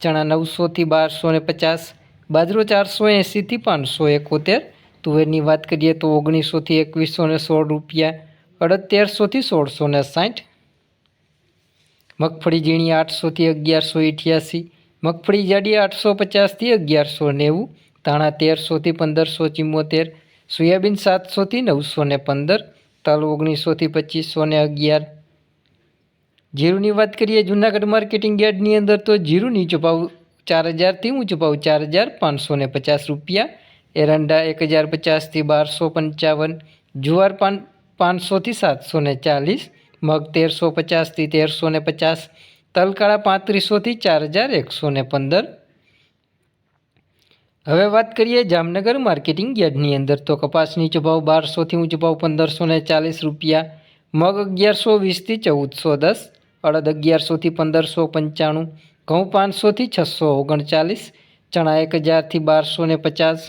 ચણા નવસોથી બારસો ને પચાસ, બાજરો ચારસો એંસીથી પાંચસો એકોતેર, તુવેરની વાત કરીએ તો ઓગણીસોથી એકવીસો ને સોળ રૂપિયા અડતેરસોથી સોળસો ને સાઠ, મગફળી ઝીણી આઠસોથી અગિયારસો અઠ્યાસી મગફળી જાડી આઠસો પચાસથી અગિયારસો નેવું, ધાણા તેરસોથી પંદરસો ચુમ્મોતેર સોયાબીન સાતસોથી નવસો ને પંદર, તલ ઓગણીસોથી પચીસો ને અગિયાર જીરુની વાત કરીએ, જૂનાગઢ માર્કેટિંગ યાર્ડની અંદર તો જીરુની નીચો ચાર હજારથી ઊંચું ભાવ ચાર હજાર પાંચસો ને પચાસ રૂપિયા. એરંડા એક હજાર પચાસથી બારસો પંચાવન, જુવાર પાન પાંચસોથી સાતસો ને ચાલીસ, મગ તેરસો પચાસથી તેરસો ને પચાસ, તલકાળા પાંત્રીસોથી ચાર હજાર એકસો ને પંદર. હવે વાત કરીએ જામનગર માર્કેટિંગ યાર્ડની અંદર તો કપાસની નીચો બારસોથી ઊંચો ભાવ પંદરસો ને ચાલીસ રૂપિયા, મગ અગિયારસો વીસથી ચૌદસો દસ અડદ અગિયારસોથી પંદરસો પંચાણું, ઘઉં પાંચસોથી છસો ઓગણચાલીસ, ચણા એક હજારથી બારસો ને પચાસ,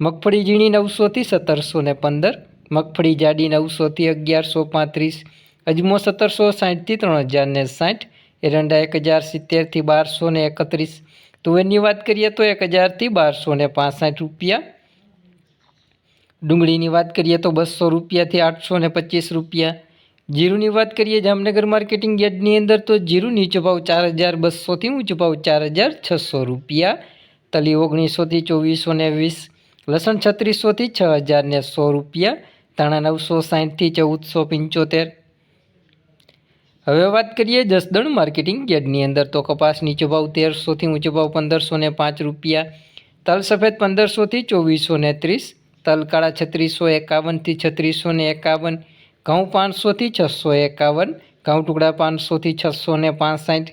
મગફળી ઝીણી નવસોથી સત્તરસો ને પંદર, મગફળી જાડી નવસોથી અગિયારસો પાંત્રીસ, અજમો સત્તરસો સાઠથી ત્રણ હજાર ને સાઠ, એરંડા એક હજાર સિત્તેરથી બારસો ને એકત્રીસ, તુવેરની વાત કરીએ તો એક હજારથી બારસો ને પાંસઠ રૂપિયા, ડુંગળીની વાત કરીએ તો બસો રૂપિયાથી આઠસો ને પચીસ રૂપિયા જીરુની વાત કરીએ જામનગર માર્કેટિંગ યાર્ડની અંદર, તો જીરું નીચો ભાવ ચાર હજાર બસોથી ઊંચો ભાવ ચાર હજાર છસો રૂપિયા, તલી ઓગણીસોથી ચોવીસો ને વીસ, લસણ છત્રીસોથી છ હજાર ને સો રૂપિયા, ધાણા નવસો સાહીઠથી ચૌદસો પંચોતેર. હવે વાત કરીએ જસદણ માર્કેટિંગ યાર્ડની અંદર, તો કપાસ નીચો ભાવ તેરસોથી ઊંચો ભાવ પંદરસો ને પાંચ રૂપિયા, તલ સફેદ પંદરસોથી ચોવીસો ને ત્રીસ, તલ કાળા છત્રીસો એકાવનથી છત્રીસો ને એકાવન ઘઉં પાંચસોથી છસો એકાવન, ઘઉં ટુકડા પાંચસોથી છસો ને પાંસઠ.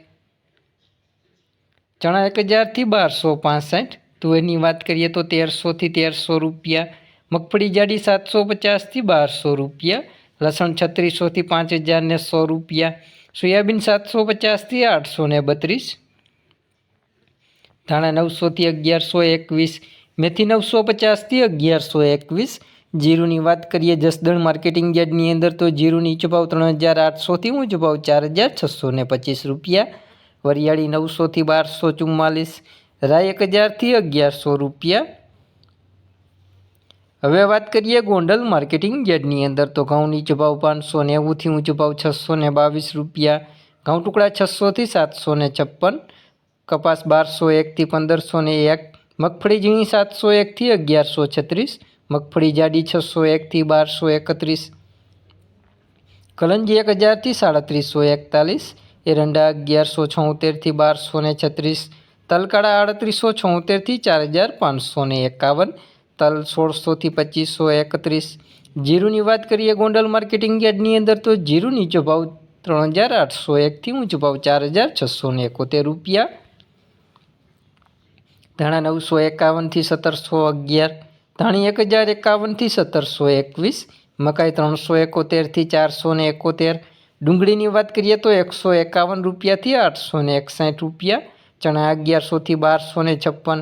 ચણા એક હજારથી બારસો પાંસઠ. તુવેરની વાત કરીએ તો તેરસોથી તેરસો રૂપિયા. મગફળી જાડી સાતસો પચાસથી બારસો રૂપિયા. લસણ છત્રીસોથી પાંચ હજાર ને સો રૂપિયા. સોયાબીન સાતસો પચાસથી આઠસો ને બત્રીસ. ધાણા નવસોથી અગિયારસો એકવીસ. મેથી નવસો પચાસથી અગિયારસો એકવીસ. જીરુની વાત કરીએ જસદણ માર્કેટિંગ યાર્ડની અંદર, તો જીરુની ભાવ ત્રણ હજાર આઠસોથી ઊંચો ભાવ ચાર હજાર છસો ને પચીસ રૂપિયા, વરિયાળી નવસોથી બારસો ચુમ્માલીસ, રાય એક હજારથી અગિયારસો રૂપિયા. હવે વાત કરીએ ગોંડલ માર્કેટિંગ યાર્ડની અંદર, તો ઘઉં નીચો પાંચસો નેવુંથી ઊંચો ભાવ છસો ને બાવીસ રૂપિયા, ઘઉં ટુકડા છસોથી સાતસો ને છપ્પન, કપાસ બારસો એકથી પંદરસો ને એક, મગફળી ઝીણી સાતસો એકથી અગિયારસો છત્રીસ મગફળી જાડી છસો એકથી બારસો એકત્રીસ. કલંજી એક હજારથી સાડત્રીસો એકતાલીસ. એરંડા અગિયારસો છોતેરથી બારસો ને છત્રીસ. તલકાળા આડત્રીસો છોતેરથી ચાર હજાર પાંચસો ને એકાવન. તલ સોળસોથી પચીસો એકત્રીસ. જીરુની વાત કરીએ ગોંડલ માર્કેટિંગ યાર્ડની અંદર તો જીરુ નીચો ભાવ ત્રણ હજાર આઠસો એકથી ઊંચો ભાવ ચાર હજાર છસો ને એકોતેર રૂપિયા. ધાણા નવસો એકાવનથી સત્તરસો અગિયાર. ધાણી એક હજાર એકાવનથી સત્તરસો એકવીસ, મકાઈ ત્રણસો એકોતેરથી ચારસો ને એકોતેર, ડુંગળીની વાત કરીએ તો એકસો એકાવન રૂપિયાથી આઠસો ને એકસાઠ રૂપિયા, ચણા અગિયારસોથી બારસો ને છપ્પન.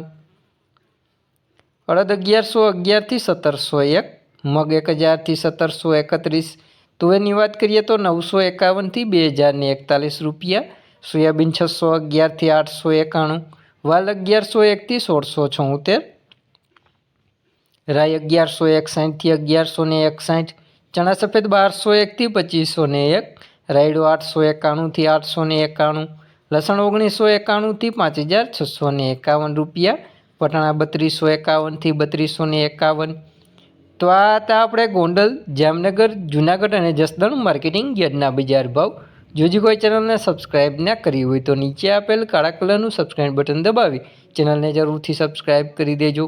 અડદ અગિયારસો અગિયારથી સત્તરસો એક, મગ એક હજારથી સત્તરસો એકત્રીસ. તુવેરની વાત કરીએ તો નવસો એકાવનથી બે હજાર ને એકતાલીસ રૂપિયા, સોયાબીન છસો અગિયારથી આઠસો એકાણું, વાલ અગિયારસો એકથી સોળસો છોતેર રાય અગિયારસો એકસાઠથી અગિયારસો ને એકસાઠ, ચણા સફેદ બારસો એકથી પચીસો ને એક, રાયડો આઠસો એકાણુંથી આઠસો ને એકાણું, લસણ ઓગણીસો એકાણુંથી પાંચ હજાર છસો ને એકાવન રૂપિયા પટણા બત્રીસો એકાવનથી બત્રીસો ને એકાવન. તો આ હતા આપણે ગોંડલ, જામનગર, જુનાગઢ અને જસદણ માર્કેટિંગ યાર્ડના બજાર ભાવ. જો હજી કોઈ ચેનલને સબસ્ક્રાઇબ ના કરી હોય તો નીચે આપેલ કાળા કલરનું સબસ્ક્રાઇબ બટન દબાવી, ચેનલને જરૂરથી સબસ્ક્રાઇબ કરી દેજો.